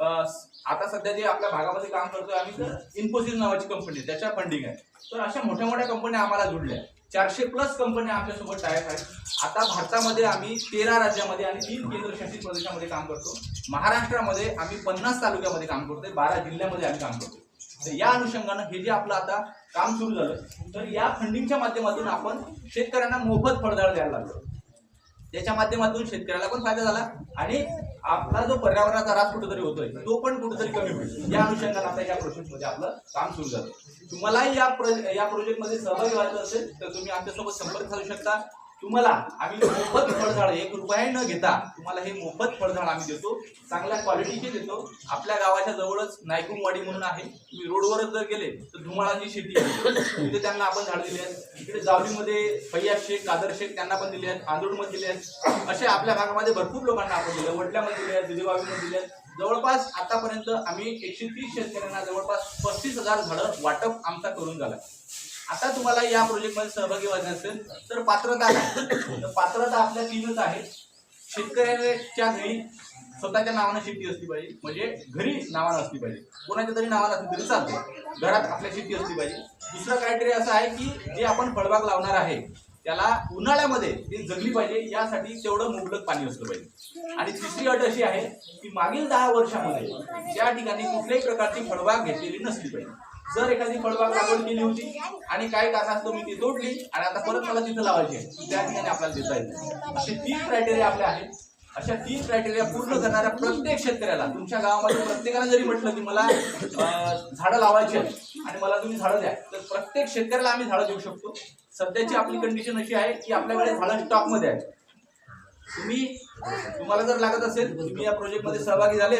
आता सध्या जे आपल्या भागामध्ये काम करतोय आम्ही तर इन्फोसिस नावाची कंपनी त्याच्या फंडिंग आहे. तर अशा मोठ्या मोठ्या कंपन्या आम्हाला जुडल्या चारशे प्लस कंपन्या आमच्यासोबत टायप आहेत. आता भारतामध्ये आम्ही तेरा राज्यामध्ये आणि तीन केंद्रशासित प्रदेशामध्ये काम करतो. महाराष्ट्रामध्ये आम्ही पन्नास तालुक्यामध्ये काम करतोय बारा जिल्ह्यामध्ये आम्ही काम करतो तर या अनुषंगानं हे जे आपलं आता काम सुरू झालं तर या फंडिंगच्या माध्यमातून आपण शेतकऱ्यांना मोफत फळझाड द्यायला लागलो. त्याच्या माध्यमातून शेतकऱ्याला पण फायदा झाला आणि आपला जो पर्यावरणाचा ऱ्हास कुठेतरी होतोय तो पण कुठेतरी कमी होईल. या अनुषंगाने आता या प्रोजेक्टमध्ये आपलं काम सुरू झालं. तुम्हालाही या या प्रोजेक्टमध्ये सहभागी व्हायचं असेल तर तुम्ही आमच्यासोबत संपर्क साधू शकता. तुम्हाला आम्ही मोफत फळझाड एक रुपया न घेता तुम्हाला हे मोफत फळझाड आम्ही देतो. चांगल्या क्वालिटीचे देतो. आपल्या गावाच्या जवळच नायकुमवाडी म्हणून आहे. तुम्ही रोडवरच जर गेले तर धुमाळाची शेती तिथे त्यांना आपण झाड दिले आहेत. इकडे जावलीमध्ये फैयाज शेख कादर शेख त्यांना पण दिले आहेत. आंदोडमध्ये दिले आहेत. असे आपल्या भागामध्ये भरपूर लोकांना आपण दिले वडल्यामध्ये दिले आहेत दिलेबावीमध्ये दिले आहेत. जवळपास आतापर्यंत आम्ही एकशे तीस शेतकऱ्यांना जवळपास पस्तीस हजार झाडं वाटप आमचा करून झाला. आता तुम्हाला या प्रोजेक्टमध्ये सहभागी व्हायचं असेल तर पात्रता पात्रता आपल्या तीनच आहेत. शेतकऱ्याच्या घरी स्वतःच्या नावानं शेती असली पाहिजे. म्हणजे घरी नावानं असली पाहिजे. कोणाच्या तरी नावानं असली तरी चालते घरात आपल्या शेती असली पाहिजे. दुसरं क्रायटेरिया असं आहे की जे आपण फळबाग लावणार आहे त्याला उन्हाळ्यामध्ये ती जगली पाहिजे. यासाठी तेवढं मुबलक पाणी असलं पाहिजे. आणि तिसरी अट अशी आहे की मागील दहा वर्षामध्ये त्या ठिकाणी कुठल्याही प्रकारची फळबाग घेतलेली नसली पाहिजे. जर एखादी फळबाग लागवड केली होती आणि काही कारणास्तव मी ती तोडली आणि आता परत मला तिथं लावायची आहे त्या ठिकाणी आपल्याला देता येईल. असे तीन क्रायटेरिया आपले आहेत. अशा तीन क्रायटेरिया पूर्ण करणाऱ्या प्रत्येक शेतकऱ्याला तुमच्या गावामध्ये प्रत्येकाला जरी म्हटलं की मला झाडं लावायची आहेत आणि मला तुम्ही झाडं द्या तर प्रत्येक शेतकऱ्याला आम्ही झाडं देऊ शकतो. सध्याची आपली कंडिशन अशी आहे की आपल्याकडे झाडं स्टॉकमध्ये आहेत. तुम्ही तुम्हाला जर लागत असेल तुम्ही या प्रोजेक्टमध्ये सहभागी झाले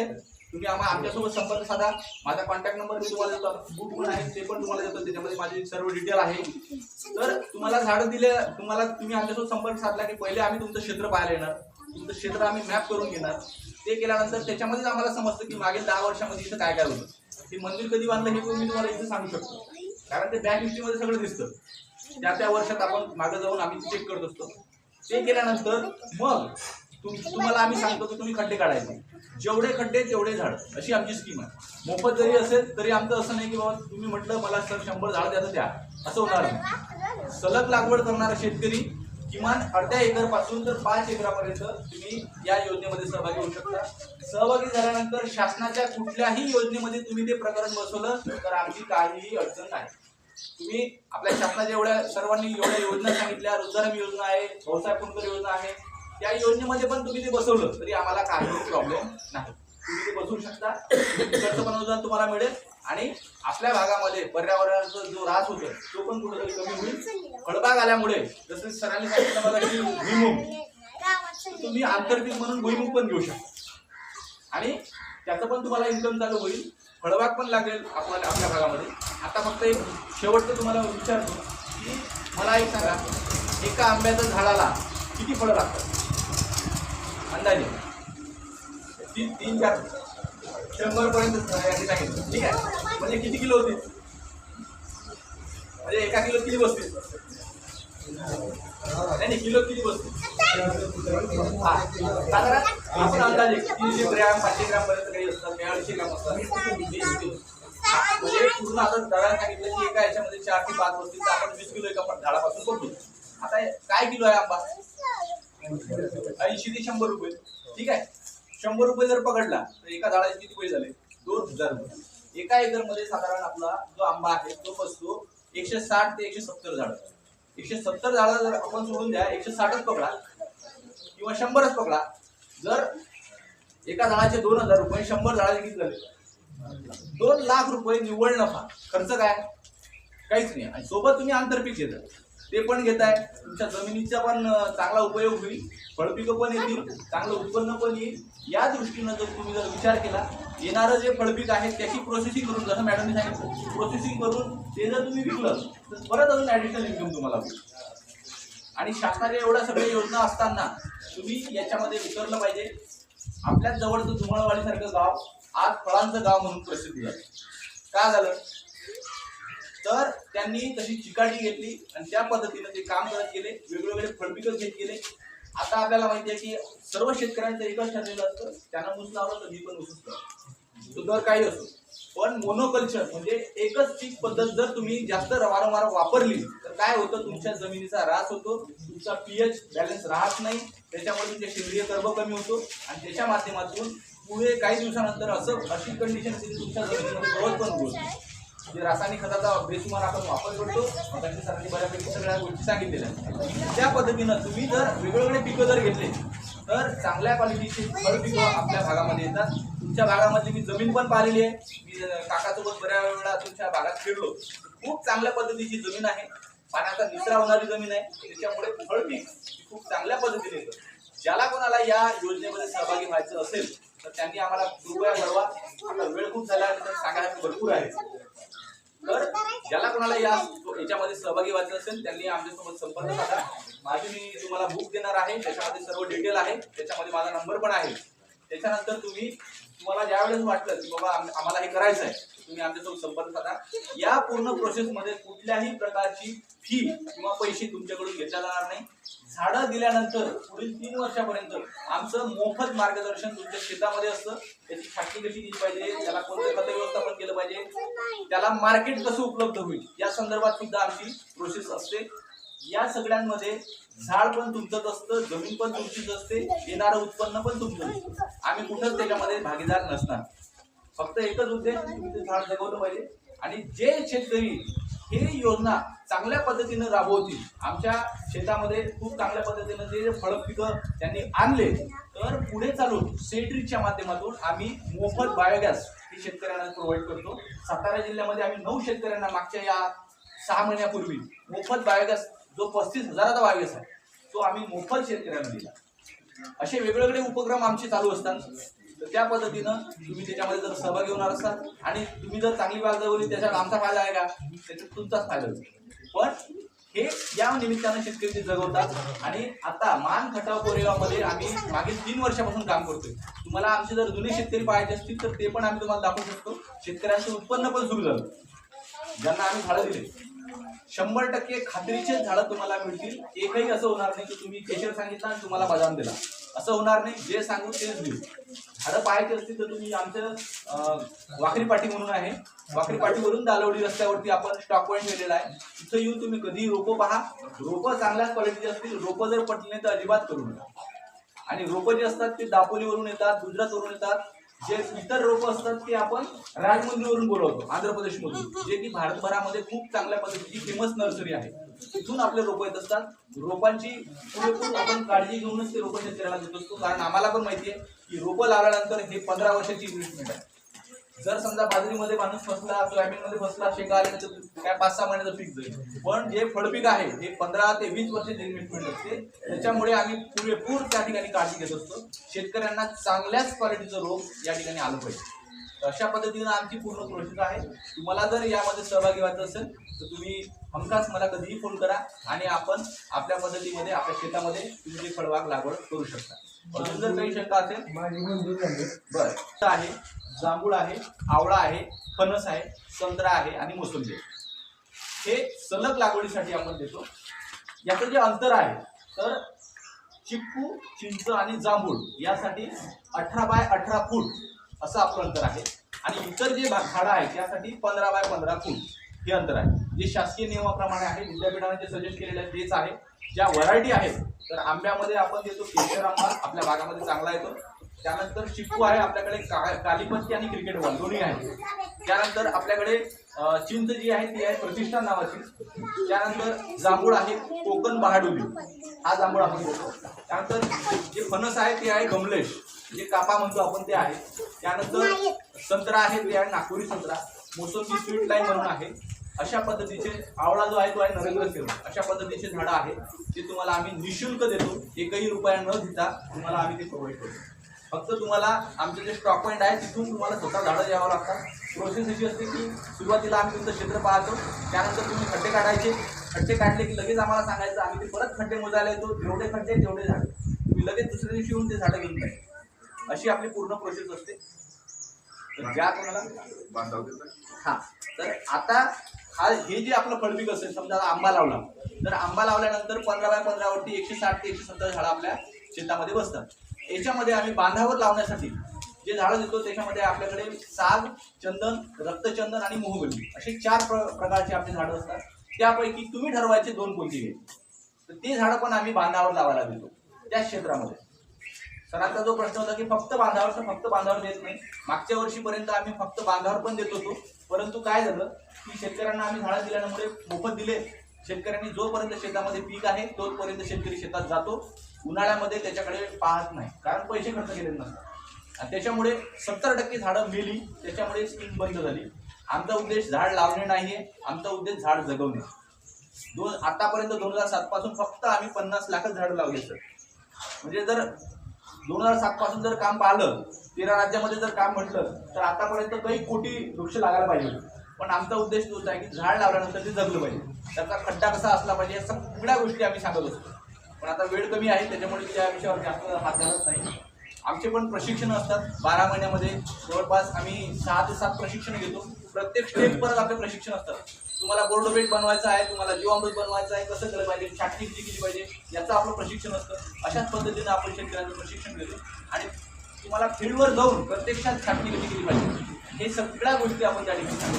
तुम्ही आम्हाला आमच्यासोबत संपर्क साधा. माझा कॉन्टॅक्ट नंबर मी तुम्हाला देतो. बुक पण आहे ते पण तुम्हाला देतो. त्याच्यामध्ये माझी सर्व डिटेल आहे. तर तुम्हाला झाडं दिले तुम्हाला तुम्ही आमच्यासोबत संपर्क साधला की पहिले आम्ही तुमचं क्षेत्र पाहायला येणार. तुमचं क्षेत्र आम्ही मॅप करून घेणार. ते केल्यानंतर त्याच्यामध्येच आम्हाला समजतं की मागील दहा वर्षामध्ये इथं काय काय होतं. ते मंदिर कधी बांधलं हे पण मी तुम्हाला इथं सांगू शकतो. कारण ते बँक हिस्ट्रीमध्ये सगळं दिसतं. त्या त्या वर्षात आपण मागे जाऊन आम्ही चेक करत असतो. ते केल्यानंतर मग तुम्हाला आम्ही सांगतो की तुम्ही खड्डे काढायचे जेवढे खड्डे तेवढे झाड. अशी आमची स्कीम आहे. मोफत जरी असेल तरी आमचं असं नाही की बाबा तुम्ही म्हटलं मला सर शंभर झाड द्या तर द्या. असं होणार नाही. सलग लागवड करणारा शेतकरी किमान अर्ध्या एकरपासून तर पाच एकरापर्यंत तुम्ही या योजनेमध्ये सहभागी होऊ शकता. सहभागी झाल्यानंतर शासनाच्या कुठल्याही योजनेमध्ये तुम्ही ते प्रकरण बसवलं तर आमची काहीही अडचण नाही. तुम्ही आपल्या शासनाच्या एवढ्या सर्वांनी एवढ्या योजना सांगितल्या. रोजगार योजना आहे भाऊसाहेब कुंडकर योजना आहे. त्या योजनेमध्ये पण तुम्ही ते बसवलं तरी आम्हाला काही प्रॉब्लेम नाही. तुम्ही ते बसवू शकता. खर्च पण अनुदान तुम्हाला मिळेल आणि आपल्या भागामध्ये पर्यावरणाचा जो ऱ्हास होतो तो पण कुठेतरी कमी होईल. फळबाग आल्यामुळे जसं सरांनी सांगितलं मला की भुईमुग. तुम्ही आंतरपीक म्हणून भुईमुग पण घेऊ शकता. आणि त्याचं पण तुम्हाला इन्कम चालू होईल. फळबाग पण लागेल आपल्याला आपल्या भागामध्ये. आता फक्त एक शेवटचं तुम्हाला विचारतो. की मला एक सांगा एका आंब्याच्या झाडाला किती फळं लागतात? अंदाजे. तीन तीन चार शंभर पर्यंत यांनी सांगितलं ठीक आहे? म्हणजे किती किलो होतील म्हणजे एका किलो किती बसतील? नाही किलो किती बसतील? हा. साधारण आपण अंदाजे तीनशे ग्रॅम पाचशे ग्रॅम पर्यंत काही असतात अडीचशे ग्रॅम असतात. वीस किलो. म्हणजे पूर्ण आता दळा सांगितलं की एका याच्यामध्ये चार ते पाच बसतील तर आपण वीस किलो एका झाडापासून पकडू आता काय किलो आहे आंबा? ऐंशी ते शंभर रुपये. ठीक आहे? शंभर रुपये जर पकडला तर एका झाडाचे किती पैसे झाले? दोन हजार रुपये. एका एकरमध्ये साधारण आपला जो आंबा आहे तो बसतो एकशे साठ ते एकशे सत्तर झाड. एकशे सत्तर झाडं जर आपण सोडून द्या एकशे साठच पकडा किंवा शंभरच पकडा. जर एका झाडाचे दोन हजार रुपये शंभर झाडाचे किती झाले? दोन लाख रुपये निव्वळ नफा. खर्च काय? काहीच नाही. आणि सोबत तुम्ही आंतरपीक घेता ते पण घेताय. तुमच्या जमिनीचा पण चांगला उपयोग होईल. फळपिकं पण येतील. चांगलं उत्पन्न पण येईल. या दृष्टीनं जर तुम्ही जर विचार केला येणारं जे फळपीक आहे त्याची प्रोसेसिंग करून जसं मॅडमने सांगितलं प्रोसेसिंग करून ते जर तुम्ही विकलं तर परत अजून ॲडिशनल इन्कम तुम्हाला होईल. आणि शासनाच्या एवढ्या सगळ्या योजना असताना तुम्ही याच्यामध्ये उतरलं पाहिजे. आपल्याच जवळचं धुमाळवाडीसारखं गाव आज फळांचं गाव म्हणून प्रसिद्ध झालं का झालं? तर त्यांनी तशी चिकाटी घेतली आणि त्या पद्धतीनं ते काम करत गेले. वेगवेगळे फळपिकं घेत गेले. आता आपल्याला माहिती आहे की सर्व शेतकऱ्यांचं एकच ठरलेलं असतं त्यांना ऊस लावलं तर मी पण ऊस लावतो. तो दर काही असो. पण मोनोकल्चर म्हणजे एकच पीक पद्धत जर तुम्ही जास्त वारंवार वापरली तर काय होतं? तुमच्या जमिनीचा ऱ्हास होतो तुमचा पीएच बॅलन्स राहत नाही त्याच्यामुळे तुमचे सेंद्रिय कर्ब कमी होतो आणि त्याच्या माध्यमातून पुढे काही दिवसानंतर असं अशी कंडिशन तुमच्या जमिनीमध्ये गवत पण होतो म्हणजे रासायनिक खताचा बेसुमार आपण वापर करतो त्यांनी सरांनी बऱ्यापैकी सगळ्या गोष्टी सांगितलेल्या त्या पद्धतीनं तुम्ही जर वेगवेगळे पिकं जर घेतले तर चांगल्या क्वालिटीची फळ पिकं आपल्या भागामध्ये येतात. तुमच्या भागामधली मी जमीन पण पाहिलेली आहे. मी काकासोबत बऱ्याच वेळा तुमच्या भागात फिरलो. खूप चांगल्या पद्धतीची जमीन आहे. पाण्याचा निचरा होणारी जमीन आहे. त्याच्यामुळे फळ पीक खूप चांगल्या पद्धतीने येतं. ज्याला कोणाला या योजनेमध्ये सहभागी व्हायचं असेल तर त्यांनी आम्हाला कृपया कळवा. आता वेळ खूप झाला सांगायला भरपूर आहे. ज्याला कोणाला या याच्यामध्ये सहभागी व्हायचं असेल त्यांनी आमच्यासोबत संपर्क साधा. माझी मी तुम्हाला बुक देणार आहे त्याच्यामध्ये सर्व डिटेल आहे. त्याच्यामध्ये माझा नंबर पण आहे. त्याच्यानंतर तुम्ही तुम्हाला ज्यावेळेस वाटलं की बाबा आम्हाला हे करायचं आहे तुम्ही आमच्यासोबत संपर्क साधा. या पूर्ण प्रोसेसमध्ये कुठल्याही प्रकारची फी किंवा पैसे तुमच्याकडून घेतल्या जाणार नाही. झाडं दिल्यानंतर पुढील तीन वर्षापर्यंत आमचं मोफत मार्गदर्शन तुमच्या शेतामध्ये असतं. त्याची छाटणी कशी केली पाहिजे? त्याला कोणतं खत व्यवस्थापन केलं पाहिजे? त्याला मार्केट कसं उपलब्ध होईल? या संदर्भात सुद्धा आमची प्रोसेस असते. या सगळ्यांमध्ये झाड पण तुमचंच असतं जमीन पण तुमचीच असते येणारं उत्पन्न पण तुमचं आम्ही कुठंच त्याच्यामध्ये भागीदार नसणार. फक्त एकच उद्देश तुम्ही ते झाड जगवलं पाहिजे. आणि जे शेतकरी हे योजना चांगल्या पद्धतीनं राबवतील. आमच्या शेतामध्ये खूप चांगल्या पद्धतीनं जे फळ पिकं त्यांनी आणले तर पुढे चालून सेट्रिकच्या माध्यमातून आम्ही मोफत बायोगॅस हे शेतकऱ्यांना प्रोव्हाइड करतो. सातारा जिल्ह्यामध्ये आम्ही नऊ शेतकऱ्यांना मागच्या या सहा महिन्यापूर्वी मोफत बायोगॅस जो पस्तीस हजाराचा बायोगॅस आहे तो आम्ही मोफत शेतकऱ्यांना दिला. असे वेगवेगळे उपक्रम आमचे चालू असतात. तर त्या पद्धतीनं तुम्ही त्याच्यामध्ये जर सहभागी होणार असाल आणि तुम्ही जर चांगली बाग त्याच्यात आमचा फायदा आहे का? त्याच्यात तुमचाच फायदा होईल. पण हे या निमित्तानं शेतकरी ते जगवतात आणि आता मान खटाव कोरेगावमध्ये आम्ही मागील तीन वर्षापासून काम करतोय. तुम्हाला आमचे जर जुने शेतकरी पाहायचे असतील तर ते पण आम्ही तुम्हाला दाखवू शकतो. शेतकऱ्यांचं उत्पन्न पण सुरू झालं. ज्यांना आम्ही झाडं दिले. शंभर टक्के खात्रीचे झाडं तुम्हाला मिळतील. एकही असं होणार नाही की तुम्ही केशर सांगितलं आणि तुम्हाला बदाम दिला. असं होणार नाही जे सांगू तेच देऊ झाडं पाहायची असतील तर तुम्ही आमचं वाकरी पाठी म्हणून आहे. वाकरी पाठीवरून दालवडी रस्त्यावरती आपण स्टॉक पॉईंट केलेला आहे. तिथं येऊन तुम्ही कधी रोपं पहा. रोपं चांगल्याच क्वालिटीचे असतील रोपं जर पटली नाही तर अजिबात करू नका. आणि रोपं जे असतात ते दापोलीवरून येतात गुजरातवरून येतात. जे इतर रोपं असतात ते आपण राजमंदिरवरून बोलवतो आंध्र प्रदेशमधून जे की भारतभरामध्ये खूप चांगल्या पद्धतीची फेमस नर्सरी आहे. तिथून आपले रोपं येत असतात. रोपांची पुरेपूर आपण काळजी घेऊनच ते रोपं शेतकऱ्याला देत असतो. कारण आम्हाला पण माहिती आहे की रोपं लावल्यानंतर हे पंधरा वर्षाची इन्व्हेस्टमेंट आहे. जर समजा बाजरीमध्ये माणूस फसला सोयाबीनमध्ये फसला शेंगा आल्यानंतर काय पाच सहा महिन्याचं पीक जाईल. पण जे फळपीक आहे हे पंधरा ते वीस वर्षाची इन्व्हेस्टमेंट असते. त्याच्यामुळे आम्ही पुरेपूर त्या ठिकाणी काळजी घेत असतो. शेतकऱ्यांना चांगल्याच क्वालिटीचं रोग या ठिकाणी आलं पाहिजे. तर अशा पद्धतीनं आमची पूर्ण प्रोसेस आहे. तुम्हाला जर यामध्ये सहभागी व्हायचं असेल तर तुम्ही हमखास मला कधीही फोन करा आणि आपण आपल्या पद्धतीमध्ये आपल्या शेतामध्ये तुम्ही फळबाग लागवड करू शकता. अजून जर काही शंका असेल बर. आहे जांभूळ आहे आवळा आहे फणस आहे संत्रा आहे आणि मोसंबी आहे. हे सलग लागवडीसाठी आपण देतो. याचं जे अंतर आहे तर चिक्कू चिंच आणि जांभूळ यासाठी अठरा बाय अठरा फूट असं आपलं अंतर आहे. आणि इतर जे भा- झाडं आहेत त्यासाठी पंधरा बाय पंधरा फूट हे अंतर आहे. जे शासकीय नियमाप्रमाणे आहे विद्यापीठाने जे सजेस्ट केलेले आहे तेच आहे. ज्या व्हरायटी आहेत तर आंब्यामध्ये आपण देतो केशर आंबा आपल्या भागामध्ये चांगला येतो. त्यानंतर चिक्कू आहे आपल्याकडे का- कालीपत्ती आणि क्रिकेट बॉल दोन्ही आहे. त्यानंतर आपल्याकडे चिंच जी आहे ती आहे प्रतिष्ठान नावाची. त्यानंतर जांभूळ आहे कोकण बहाडुली. हा जांभूळ आपण बोलतो. त्यानंतर जे फणस आहे ते आहे गमलेश जे कापा म्हणतो आपण ते आहे. त्यानंतर संत्रा आहे ते आहे नागपुरी संत्रा. मोसंबी स्वीट लाईन म्हणून आहे. अशा पद्धतीचे आवळा जो आहे तो आहे नरेंद्र सेवा अशा पद्धतीचे झाडं आहेत ते तुम्हाला आम्ही निशुल्क देतो. एकही रुपया न देता तुम्हाला आम्ही ते प्रोव्हाइड करतो. फक्त तुम्हाला आमचं जे स्टॉक पॉईंट आहे तिथून तुम्हाला स्वतः झाडं द्यावं लागतात. प्रोसेस अशी असते की सुरुवातीला आम्ही तुमचं क्षेत्र पाहतो त्यानंतर तुम्ही खड्डे काढायचे. खड्डे काढले की लगेच आम्हाला सांगायचं आम्ही ते परत खड्डे मोजायला येतो जेवढे खड्डे तेवढे झाडं. तुम्ही लगेच दुसऱ्या दिवशी येऊन ते झाडं घेऊन जाईल अशी आपली पूर्ण प्रोसेस असते. तर ज्या कोणाला हा. तर आता हा हे जे आपलं फळपीक असेल समजा आता आंबा लावला. तर आंबा लावल्यानंतर पंधरा बाय पंधरावरती एकशे साठ ते एकशे सत्तर झाडं आपल्या शेतामध्ये बसतात. याच्यामध्ये आम्ही बांधावर लावण्यासाठी जे झाडं देतो त्याच्यामध्ये आपल्याकडे साग चंदन रक्तचंदन आणि मोहगल्ली असे चार प्र प्रकारचे आपली झाडं असतात. त्यापैकी तुम्ही ठरवायचे दोन कोणती घ्यायची. तर ते झाडं पण आम्ही बांधावर लावायला देतो त्याच क्षेत्रामध्ये. सरांचा जो प्रश्न होता की फक्त बांधावर तर फक्त बांधावर देत नाही. मागच्या वर्षीपर्यंत आम्ही फक्त बांधावर पण देत होतो. परंतु काय झालं की शेतकऱ्यांना आम्ही झाडं दिल्यामुळे मोफत दिले. शेतकऱ्यांनी जोपर्यंत शेतामध्ये पीक आहे तोपर्यंत शेतकरी शेतात जातो. उन्हाळ्यामध्ये त्याच्याकडे पाहत नाही. कारण पैसे खर्च केलेले नसतात. आणि त्याच्यामुळे सत्तर टक्के झाडं मेली त्याच्यामुळे स्कीम बंद झाली. आमचा उद्देश झाड लावणे नाही आहे आमचा उद्देश झाड जगवणे. दोन आतापर्यंत दोन हजार सातपासून फक्त आम्ही पन्नास लाखच झाडं लावले सर. म्हणजे जर दोन हजार सातपासून जर काम पाहिलं तेरा राज्यामध्ये जर काम म्हटलं तर आतापर्यंत काही कोटी वृक्ष लागायला पाहिजे पण आमचा उद्देश तोच आहे की झाड लावल्यानंतर ते जगलं पाहिजे. त्याचा खड्डा कसा असला पाहिजे या सगळ्या गोष्टी आम्ही सांगत असतो. पण आता वेळ कमी आहे त्याच्यामुळे त्या विषयावर जास्त हात घालत नाही. आमचे पण प्रशिक्षण असतात बारा महिन्यामध्ये. जवळपास आम्ही सहा ते सात प्रशिक्षण घेतो. प्रत्येक स्टेप परत आपले प्रशिक्षण असतात. तुम्हाला बोर्ड बेट बनवायचं आहे तुम्हाला जीवामृत बनवायचं आहे कसं केलं पाहिजे छाटणी किती केली पाहिजे याचं आपलं प्रशिक्षण असतं. अशाच पद्धतीनं आपण शेतकऱ्यांचं प्रशिक्षण घेतो. आणि तुम्हाला फील्डवर जाऊन प्रत्यक्षात छाटणी कशी केली पाहिजे हे सगळ्या गोष्टी आपण त्या ठिकाणी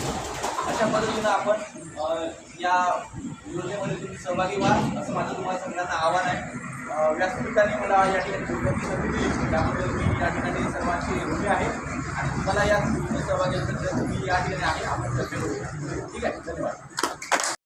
अशा पद्धतीनं आपण या योजनेमध्ये तुम्ही सहभागी व्हा असं माझं तुम्हाला सगळ्यांना आव्हान आहे. व्यासपीठाने मला या ठिकाणी संधी दिली त्यामुळे मी या ठिकाणी सर्वांची रुपये आहे. आणि तुम्हाला या सहभागी असेल तर तुम्ही या ठिकाणी आहे आपण चर्चा करूया ठीक आहे? धन्यवाद.